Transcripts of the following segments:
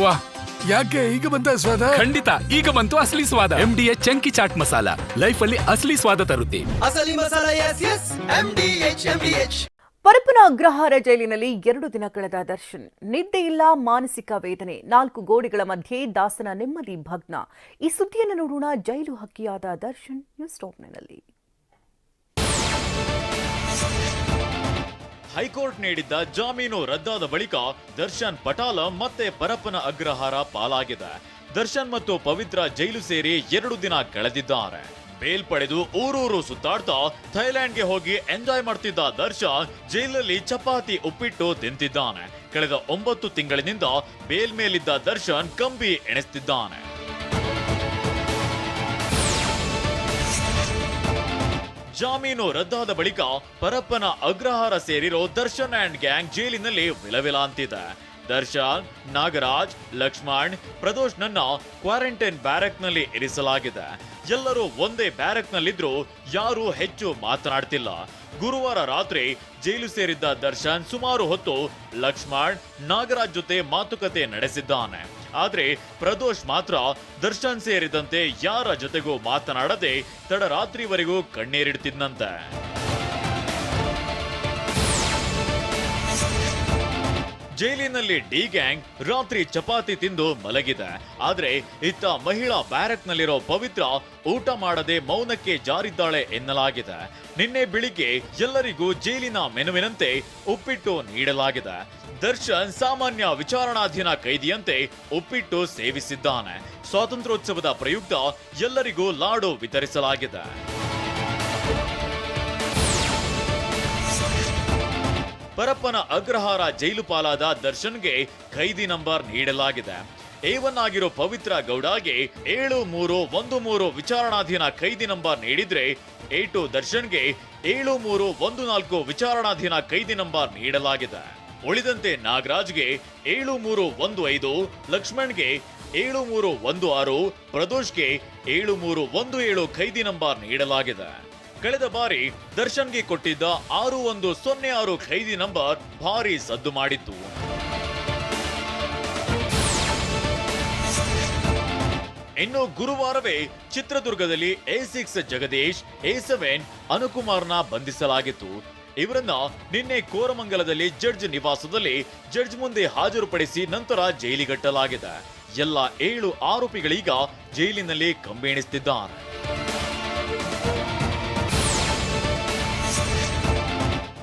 ವಾ ಯಾಕೆ ಈಗ ಬಂತ ಸ್ವಾದ ಖಂಡಿತ ಈಗ ಬಂತು ಅಸಲಿ ಸ್ವಾದ. M D H chunky chaat masala. Life ಅಲ್ಲಿ ಅಸಲಿ ಸ್ವಾದ ತರುತ್ತೆ. ಅಸಲಿ ಮಸಾಲ ಎಸ್ S M D H M D H Parappana Agrahara ಜೈಲಿನಲ್ಲಿ ಎರಡು ದಿನ ಕಳೆದ ದರ್ಶನ್. ನಿದ್ದೆಯಿಲ್ಲ ಮಾನಸಿಕ ವೇದನೆ. ನಾಲ್ಕು ಗೋಡೆಗಳ ಮಧ್ಯೆ ದಾಸನ ನೆಮ್ಮದಿ ಭಗ್ನ. ಈ ಸುದ್ದಿಯನ್ನು ನೋಡೋಣ ಜೈಲು ಹಕ್ಕಿಯಾದ ದರ್ಶನ್ ನ್ಯೂಸ್ ಟಾಪ್ನಲ್ಲಿ ಹೈಕೋರ್ಟ್ ನೀಡಿದ್ದ ಜಾಮೀನು ರದ್ದಾದ ಬಳಿಕ ದರ್ಶನ್ ಪಟಾಲ ಮತ್ತೆ ಪರಪ್ಪನ ಅಗ್ರಹಾರ ಪಾಲಾಗಿದೆ. ದರ್ಶನ್ ಮತ್ತು ಪವಿತ್ರ ಜೈಲು ಸೇರಿ ಎರಡು ದಿನ ಕಳೆದಿದ್ದಾರೆ. ಬೇಲ್ ಪಡೆದು ಊರೂರು ಸುತ್ತಾಡ್ತಾ ಥೈಲ್ಯಾಂಡ್ಗೆ ಹೋಗಿ ಎಂಜಾಯ್ ಮಾಡ್ತಿದ್ದ ದರ್ಶನ್ ಜೈಲಲ್ಲಿ ಚಪಾತಿ ಉಪ್ಪಿಟ್ಟು ತಿಂತಿದ್ದಾನೆ. ಕಳೆದ ಒಂಬತ್ತು ತಿಂಗಳಿನಿಂದ ಬೇಲ್ ಮೇಲಿದ್ದ ದರ್ಶನ್ ಕಂಬಿ ಎಣಿಸ್ತಿದ್ದಾನೆ. ಜಾಮೀನು ರದ್ದಾದ ಬಳಿಕ ಪರಪ್ಪನ ಅಗ್ರಹಾರ ಸೇರಿರೋ ದರ್ಶನ್ ಅಂಡ್ ಗ್ಯಾಂಗ್ ಜೈಲಿನಲ್ಲಿ ವಿಲವಿಲ ಅಂತಿದೆ ದರ್ಶನ್, ನಾಗರಾಜ್, ಲಕ್ಷ್ಮಣ್, ಪ್ರದೋಷ್ ನನ್ನ ಕ್ವಾರಂಟೈನ್ ಬ್ಯಾರಕ್ನಲ್ಲಿ ಇರಿಸಲಾಗಿದೆ. ಎಲ್ಲರೂ ಒಂದೇ ಬ್ಯಾರಕ್ ನಲ್ಲಿದ್ರು ಯಾರೂ ಹೆಚ್ಚು ಮಾತನಾಡ್ತಿಲ್ಲ. ಗುರುವಾರ ರಾತ್ರಿ ಜೈಲು ಸೇರಿದ್ದ ದರ್ಶನ್ ಸುಮಾರು ಹೊತ್ತು ಲಕ್ಷ್ಮಣ್, ನಾಗರಾಜ್ ಜೊತೆ ಮಾತುಕತೆ ನಡೆಸಿದ್ದಾನೆ. ಆದ್ರೆ ಪ್ರದೋಷ್ ಮಾತ್ರ ದರ್ಶನ್ ಸೇರಿದಂತೆ ಯಾರ ಜೊತೆಗೂ ಮಾತನಾಡದೆ ತಡರಾತ್ರಿವರೆಗೂ ಕಣ್ಣೀರಿಡ್ತಿದ್ನಂತೆ. ಜೈಲಿನಲ್ಲಿ ಡಿ ಗ್ಯಾಂಗ್ ರಾತ್ರಿ ಚಪಾತಿ ತಿಂದು ಮಲಗಿದೆ. ಆದ್ರೆ ಇತ್ತ ಮಹಿಳಾ ಬ್ಯಾರಕ್ನಲ್ಲಿರೋ ಪವಿತ್ರ ಊಟ ಮಾಡದೆ ಮೌನಕ್ಕೆ ಜಾರಿದ್ದಾಳೆ ಎನ್ನಲಾಗಿದೆ. ನಿನ್ನೆ ಬೆಳಿಗ್ಗೆ ಎಲ್ಲರಿಗೂ ಜೈಲಿನ ಮೆನುವಿನಂತೆ ಉಪ್ಪಿಟ್ಟು ನೀಡಲಾಗಿದೆ. ದರ್ಶನ್ ಸಾಮಾನ್ಯ ವಿಚಾರಣಾಧೀನ ಕೈದಿಯಂತೆ ಉಪ್ಪಿಟ್ಟು ಸೇವಿಸಿದ್ದಾನೆ. ಸ್ವಾತಂತ್ರ್ಯೋತ್ಸವದ ಪ್ರಯುಕ್ತ ಎಲ್ಲರಿಗೂ ಲಾಡು ವಿತರಿಸಲಾಗಿದೆ. ಪರಪ್ಪನ ಅಗ್ರಹಾರ ಜೈಲು ಪಾಲಾದ ದರ್ಶನ್ಗೆ ಖೈದಿ ನಂಬರ್ ನೀಡಲಾಗಿದೆ. ಏವನ್ ಆಗಿರೋ ಪವಿತ್ರ ಗೌಡಗೆ ಏಳು ಮೂರು ಒಂದು ಮೂರು ವಿಚಾರಣಾಧೀನ ಖೈದಿ ನಂಬರ್ ನೀಡಿದ್ರೆ ಎ ಟು ದರ್ಶನ್ಗೆ ಏಳು ಮೂರು ಒಂದು ನಾಲ್ಕು ವಿಚಾರಣಾಧೀನ ಖೈದಿ ನಂಬರ್ ನೀಡಲಾಗಿದೆ. ಉಳಿದಂತೆ ನಾಗರಾಜ್ಗೆ ಏಳು ಮೂರು ಒಂದು ಐದು, ಲಕ್ಷ್ಮಣ್ಗೆ ಏಳು ಮೂರು ಒಂದು ಆರು, ಪ್ರದೋಷ್ಗೆ ಏಳು ಮೂರು ಒಂದು ಏಳು ಖೈದಿ ನಂಬರ್ ನೀಡಲಾಗಿದೆ. ಕಳೆದ ಬಾರಿ ದರ್ಶನ್ಗೆ ಕೊಟ್ಟಿದ್ದ ಆರು ಒಂದು ಸೊನ್ನೆ ಆರು ಖೈದಿ ನಂಬರ್ ಭಾರಿ ಸದ್ದು ಮಾಡಿತ್ತು. ಇನ್ನು ಗುರುವಾರವೇ ಚಿತ್ರದುರ್ಗದಲ್ಲಿ A six Jagadish, A seven, ಅನುಕುಮಾರ್ನ ಬಂಧಿಸಲಾಗಿತ್ತು. ಇವರನ್ನ ನಿನ್ನೆ ಕೋರಮಂಗಲದಲ್ಲಿ ಜಡ್ಜ್ ನಿವಾಸದಲ್ಲಿ ಜಡ್ಜ್ ಮುಂದೆ ಹಾಜರುಪಡಿಸಿ ನಂತರ ಜೈಲಿಗಟ್ಟಲಾಗಿದೆ. ಎಲ್ಲ ಏಳು ಆರೋಪಿಗಳೀಗ ಜೈಲಿನಲ್ಲಿ ಕಂಬೆಣಿಸ್ತಿದ್ದಾರೆ.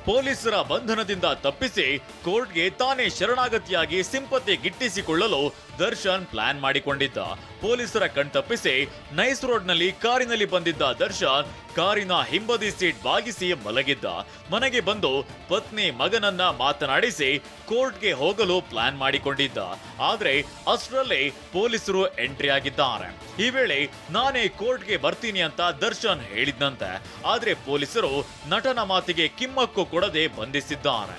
ಪೊಲೀಸರ ಬಂಧನದಿಂದ ತಪ್ಪಿಸಿ ಕೋರ್ಟ್ಗೆ ತಾನೇ ಶರಣಾಗತಿಯಾಗಿ ಸಿಂಪತಿ ಗಿಟ್ಟಿಸಿಕೊಳ್ಳಲು ದರ್ಶನ್ ಪ್ಲಾನ್ ಮಾಡಿಕೊಂಡಿದ್ದ. ಪೊಲೀಸರ ಕಣ್ತಪ್ಪಿಸಿ ನೈಸ್ ರೋಡ್ನಲ್ಲಿ ಕಾರಿನಲ್ಲಿ ಬಂದಿದ್ದ ದರ್ಶನ್ ಕಾರಿನ ಹಿಂಬದಿ ಸೀಟ್ ಬಾಗಿಸಿ ಮಲಗಿದ್ದ. ಮನೆಗೆ ಬಂದು ಪತ್ನಿ ಮಗನನ್ನ ಮಾತನಾಡಿಸಿ ಕೋರ್ಟ್ಗೆ ಹೋಗಲು ಪ್ಲಾನ್ ಮಾಡಿಕೊಂಡಿದ್ದ. ಆದ್ರೆ ಅಷ್ಟರಲ್ಲೇ ಪೊಲೀಸರು ಎಂಟ್ರಿ ಆಗಿದ್ದಾರೆ. ಈ ವೇಳೆ ನಾನೇ ಕೋರ್ಟ್ಗೆ ಬರ್ತೀನಿ ಅಂತ ದರ್ಶನ್ ಹೇಳಿದ್ನಂತೆ. ಆದ್ರೆ ಪೊಲೀಸರು ನಟನ ಮಾತಿಗೆ ಕಿಮ್ಮಕ್ಕು ಕೊಡದೆ ಬಂಧಿಸಿದ್ದಾರೆ.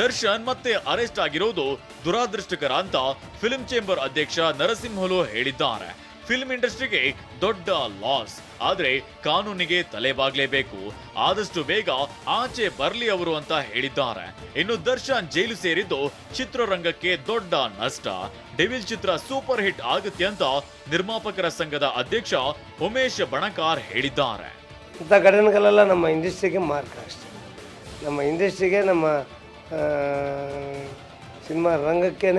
ದರ್ಶನ್ ಮತ್ತೆ ಅರೆಸ್ಟ್ ಆಗಿರೋದು ದುರಾದೃಷ್ಟಕರ ಅಂತ ಫಿಲ್ಮ್ ಚೇಂಬರ್ ಅಧ್ಯಕ್ಷ ನರಸಿಂಹಲು ಹೇಳಿದ್ದಾರೆ. ಫಿಲ್ಮ್ ಇಂಡಸ್ಟ್ರಿಗೆ ದೊಡ್ಡ ಲಾಸ್ ಆದ್ರೆ ಕಾನೂನಿಗೆ ತಲೆಬಾಗ್ಲೇಬೇಕು. ಆದಷ್ಟು ಬೇಗ ಆಚೆ ಬರ್ಲಿ ಅವರು ಅಂತ ಹೇಳಿದ್ದಾರೆ. ಇನ್ನು ದರ್ಶನ್ ಜೈಲು ಸೇರಿದ್ದು ಚಿತ್ರರಂಗಕ್ಕೆ ದೊಡ್ಡ ನಷ್ಟ. ಡೆವಿಲ್ ಚಿತ್ರ ಸೂಪರ್ ಹಿಟ್ ಆಗುತ್ತೆ ಅಂತ ನಿರ್ಮಾಪಕರ ಸಂಘದ ಅಧ್ಯಕ್ಷ ಉಮೇಶ್ ಬಣಕಾರ್ ಹೇಳಿದ್ದಾರೆ. ಇಂಥ ಘಟನೆಗಳೆಲ್ಲ ನಮ್ಮ ಇಂಡಸ್ಟ್ರಿಗೆ ಮಾರ್ಕ ಅಷ್ಟೇ. ನಮ್ಮ ಇಂಡಸ್ಟ್ರಿಗೆ ನಮ್ಮ ಸಿನಿಮಾ ರಂಗಕ್ಕೇ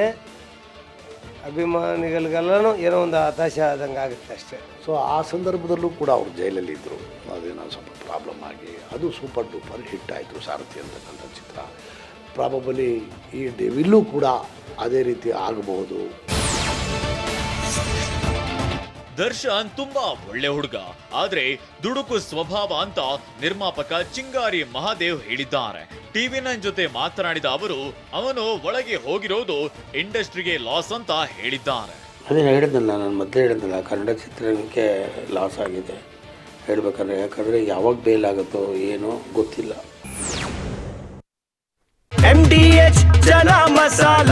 ಅಭಿಮಾನಿಗಳಿಗೆಲ್ಲನೂ ಏನೋ ಒಂದು ಹತಾಶೆ ಆದಂಗೆ ಆಗುತ್ತೆ ಅಷ್ಟೇ. ಸೊ ಆ ಸಂದರ್ಭದಲ್ಲೂ ಕೂಡ ಅವರು ಜೈಲಲ್ಲಿ ಇದ್ದರು ಅದೇನೋ ಸ್ವಲ್ಪ ಪ್ರಾಬ್ಲಮ್ ಆಗಿ, ಅದು ಸೂಪರ್ ಡೂಪರ್ ಹಿಟ್ ಆಯಿತು, ಸಾರಥಿ ಅಂತಕ್ಕಂಥ ಚಿತ್ರ. ಪ್ರಾಬಬಲಿ ಈ ಡೆವಿಲ್ಲೂ ಕೂಡ ಅದೇ ರೀತಿ ಆಗಬಹುದು. ದರ್ಶನ್ ತುಂಬಾ ಒಳ್ಳೆ ಹುಡುಗ. ಆದ್ರೆ ದುಡುಕು ಸ್ವಭಾವ ಅಂತ ನಿರ್ಮಾಪಕ ಚಿಂಗಾರಿ ಮಹಾದೇವ್ ಹೇಳಿದ್ದಾರೆ. ಟಿವಿ ನೈನ್ ಜೊತೆ ಮಾತನಾಡಿದ ಅವರು ಅವನು ಒಳಗೆ ಹೋಗಿರೋದು ಇಂಡಸ್ಟ್ರಿಗೆ ಲಾಸ್ ಅಂತ ಹೇಳಿದ್ದಾರೆ. ಅದೇ ಹೇಳಿದ್ದಲ್ಲ ನಾನು ಮೊದಲೇ ಹೇಳಿದ್ದಲ್ಲ ಕನ್ನಡ ಚಿತ್ರರಂಗಕ್ಕೆ ಲಾಸ್ ಆಗಿದೆ. ಹೇಳ್ಬೇಕಂದ್ರೆ ಯಾಕಂದ್ರೆ ಯಾವಾಗ ಬೇಲ್ ಆಗುತ್ತೋ ಏನೋ ಗೊತ್ತಿಲ್ಲ. ಎಂ ಡಿ ಎಚ್ ಜನ ಮಸಾಲ.